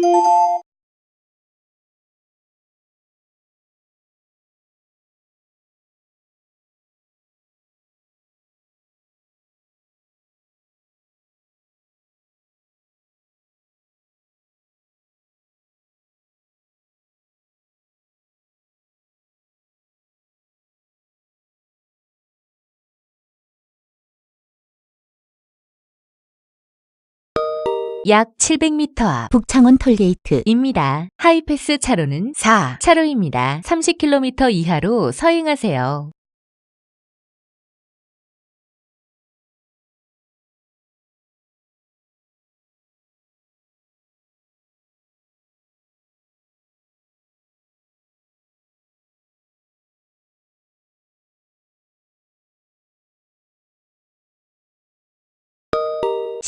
Música 약 700m 앞 북창원 톨게이트 입니다. 하이패스 차로는 4 차로입니다. 30km 이하로 서행하세요.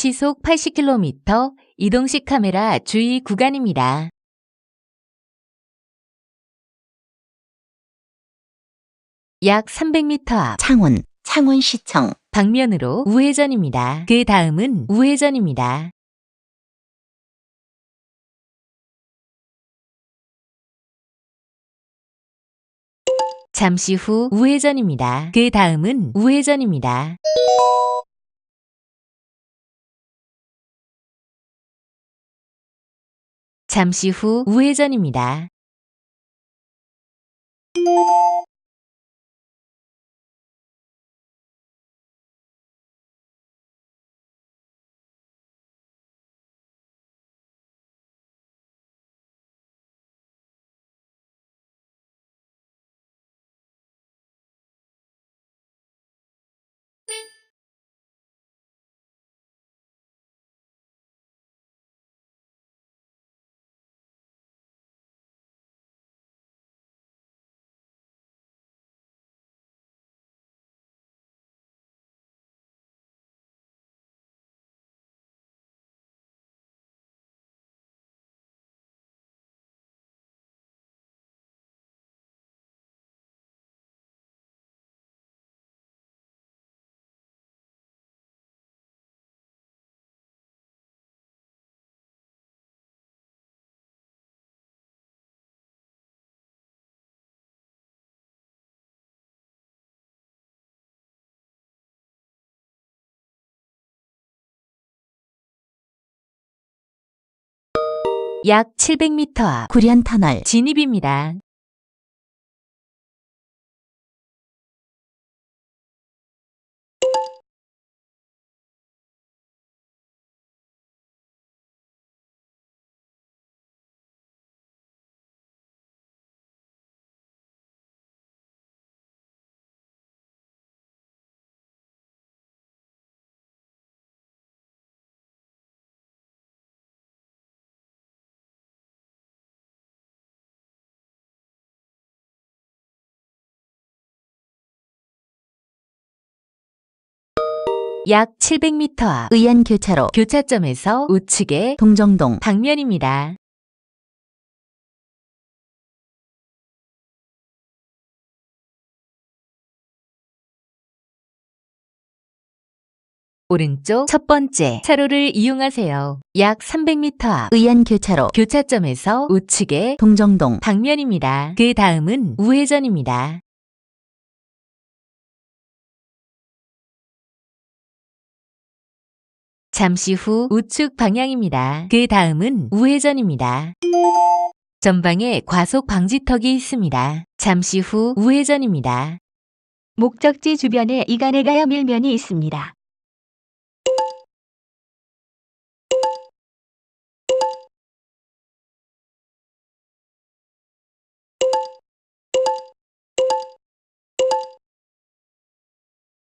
시속 80km 이동식 카메라 주의 구간입니다. 약 300m 앞 창원 창원시청 방면으로 우회전입니다. 그 다음은 우회전입니다. 잠시 후 우회전입니다. 그 다음은 우회전입니다. 잠시 후 우회전입니다. 약 700m 앞 구련터널 진입입니다. 약 700m 앞 의안교차로 교차점에서 우측에 동정동 방면입니다. 오른쪽 첫 번째 차로를 이용하세요. 약 300m 앞 의안교차로 교차점에서 우측에 동정동 방면입니다. 그 다음은 우회전입니다. 잠시 후 우측 방향입니다. 그 다음은 우회전입니다. 전방에 과속 방지턱이 있습니다. 잠시 후 우회전입니다. 목적지 주변에 이간에 가야 밀면이 있습니다.